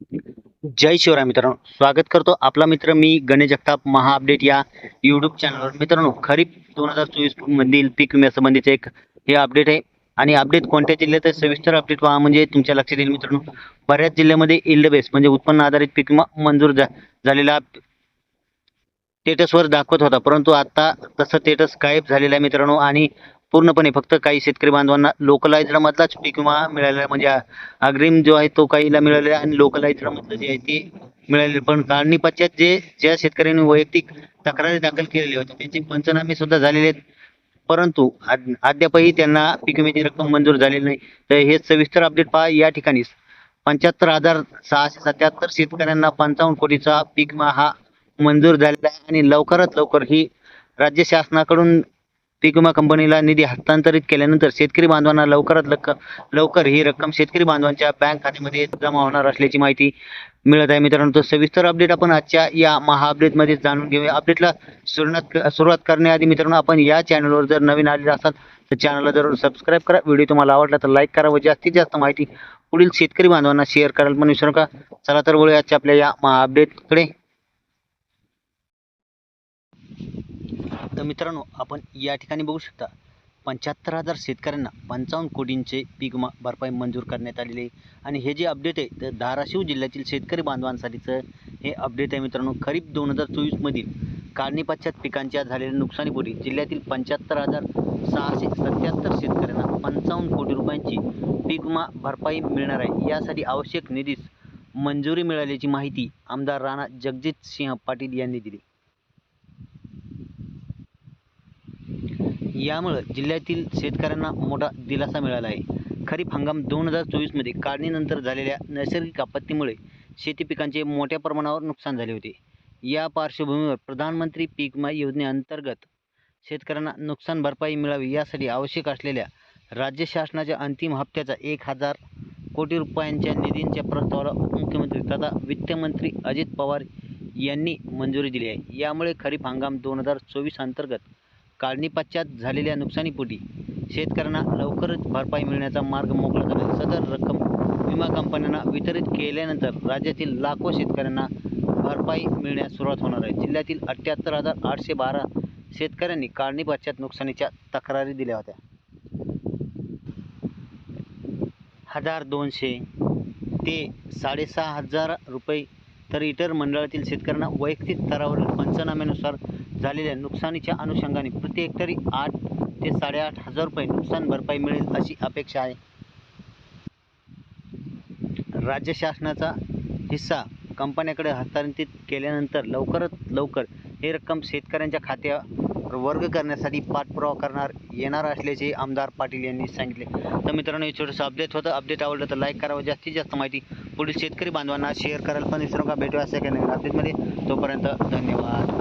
जय शिवराय मित्रांनो. स्वागत करतो आपला मित्र मी गणेश जगताप. महा अपडेट या युट्यूब चॅनलवर मित्रांनो खरीप दोन हजार चोवीस मधील पीक विम्यासंबंधीचे एक हे अपडेट आहे. आणि अपडेट कोणत्या जिल्ह्यात आहे? सविस्तर अपडेट व्हा म्हणजे तुमच्या लक्षात येईल मित्रांनो. बऱ्याच जिल्ह्यामध्ये इल्ड बेस म्हणजे उत्पन्न आधारित पीक विमा मंजूर झालेला स्टेटसवर दाखवत होता. परंतु आता तसं स्टेटस गायब झालेला आहे मित्रांनो. आणि पूर्णपणे फक्त काही शेतकरी बांधवांना लोकलाइज्ड मधलाच पीक विमा मिळालेला म्हणजे अग्रिम जो आहे तो काहीला मिळालेला आहे आणि लोकलाइज्ड मधलं जे आहे ते मिळालेलं पण काढणी पश्चात जे ज्या शेतकऱ्यांनी वैयक्तिक तक्रारी दाखल केलेली होती त्यांचे पंचनामे सुद्धा झालेले आहेत. परंतु अद्यापही त्यांना पीक विम्याची रक्कम मंजूर झालेली नाही. तर हे सविस्तर अपडेट पहा. या ठिकाणी पंच्याहत्तर हजार सहाशे सत्याहत्तर शेतकऱ्यांना पंचावन्न कोटीचा पीक विमा हा मंजूर झालेला आहे. आणि लवकरात लवकर ही राज्य शासनाकडून पीक विमा कंपनीला निधी हस्तांतरित केल्यानंतर शेतकरी बांधवांना लवकरात लवकर लवकर ही रक्कम शेतकरी बांधवांच्या बँक खात्यामध्ये जमा होणार असल्याची माहिती मिळत आहे. मित्रांनो तर सविस्तर अपडेट आपण आजच्या या महा अपडेटमध्ये जाणून घेऊया. अपडेटला सुरुवात सुरुवात करण्याआधी मित्रांनो आपण या चॅनलवर जर नवीन आलेले असाल तर चॅनलला जरूर सबस्क्राईब करा. व्हिडिओ तुम्हाला आवडला तर लाईक करा व जास्तीत जास्त माहिती पुढील शेतकरी बांधवांना शेअर करायला पण विसरू नका. चला तर वळूया आजच्या आपल्या या महा अपडेटकडे तर मित्रांनो आपण या ठिकाणी बघू शकता पंच्याहत्तर हजार शेतकऱ्यांना पंचावन्न कोटींचे पीक मा भरपाई मंजूर करण्यात आलेली आहे. आणि हे जे अपडेट आहे तर धाराशिव जिल्ह्यातील शेतकरी बांधवांसाठीचं हे अपडेट आहे मित्रांनो. खरीप दोन हजार चोवीसमधील काढणीपश्चात पिकांच्या झालेल्या नुकसानीपोटी जिल्ह्यातील पंच्याहत्तर हजार सहाशे सत्याहत्तर शेतकऱ्यांना पंचावन्न कोटी रुपयांची पीक विमा भरपाई मिळणार आहे. यासाठी आवश्यक निधीस मंजुरी मिळाल्याची माहिती आमदार राणा जगजित सिंह पाटील यांनी दिली. यामुळं जिल्ह्यातील शेतकऱ्यांना मोठा दिलासा मिळाला आहे. खरीप हंगाम दोन हजार चोवीसमध्ये काढणीनंतर झालेल्या नैसर्गिक आपत्तीमुळे शेती पिकांचे मोठ्या प्रमाणावर नुकसान झाले होते. या पार्श्वभूमीवर प्रधानमंत्री पीक विमा योजनेअंतर्गत शेतकऱ्यांना नुकसान भरपाई मिळावी यासाठी आवश्यक असलेल्या राज्य शासनाच्या अंतिम हप्त्याचा एक हजार कोटी रुपयांच्या निधींच्या प्रस्तावाला मुख्यमंत्री तथा वित्तमंत्री अजित पवार यांनी मंजुरी दिली आहे. यामुळे खरीप हंगाम दोन हजार चोवीस अंतर्गत काढणीपश्चात झालेल्या नुकसानीपोटी शेतकऱ्यांना लवकरच भरपाई मिळण्याचा मार्ग मोकळा झाला सदर रक्कम विमा कंपन्यांना वितरित केल्यानंतर राज्यातील लाखो शेतकऱ्यांना भरपाई मिळण्यास सुरुवात होणार आहे. जिल्ह्यातील अठ्ठ्याहत्तर हजार आठशे बारा शेतकऱ्यांनी काढणीपश्चात नुकसानीच्या तक्रारी दिल्या होत्या. हजार दोनशे ते साडेसहा हजार रुपये तर इतर मंडळातील शेतकऱ्यांना वैयक्तिक स्तरावरील पंचनाम्यानुसार झालेल्या नुकसानीच्या अनुषंगाने प्रति हेक्टरी आठ ते साडेआठ हजार रुपये नुकसान भरपाई मिळेल अशी अपेक्षा आहे. राज्य शासनाचा हिस्सा कंपन्याकडे हस्तांतरित केल्यानंतर लवकरात लवकर ही रक्कम शेतकऱ्यांच्या खात्यावर वर्ग करण्यासाठी पाठपुरावा करणार येणार असल्याचे आमदार पाटील यांनी सांगितले. तर मित्रांनो हे छोटंसं अपडेट होतं. अपडेट आवडलं तर लाईक करावं जास्तीत जास्त माहिती पुढील शेतकरी बांधवांना शेअर करायला पण विसरू का भेटू असं काही नाही अपडेटमध्ये तोपर्यंत धन्यवाद.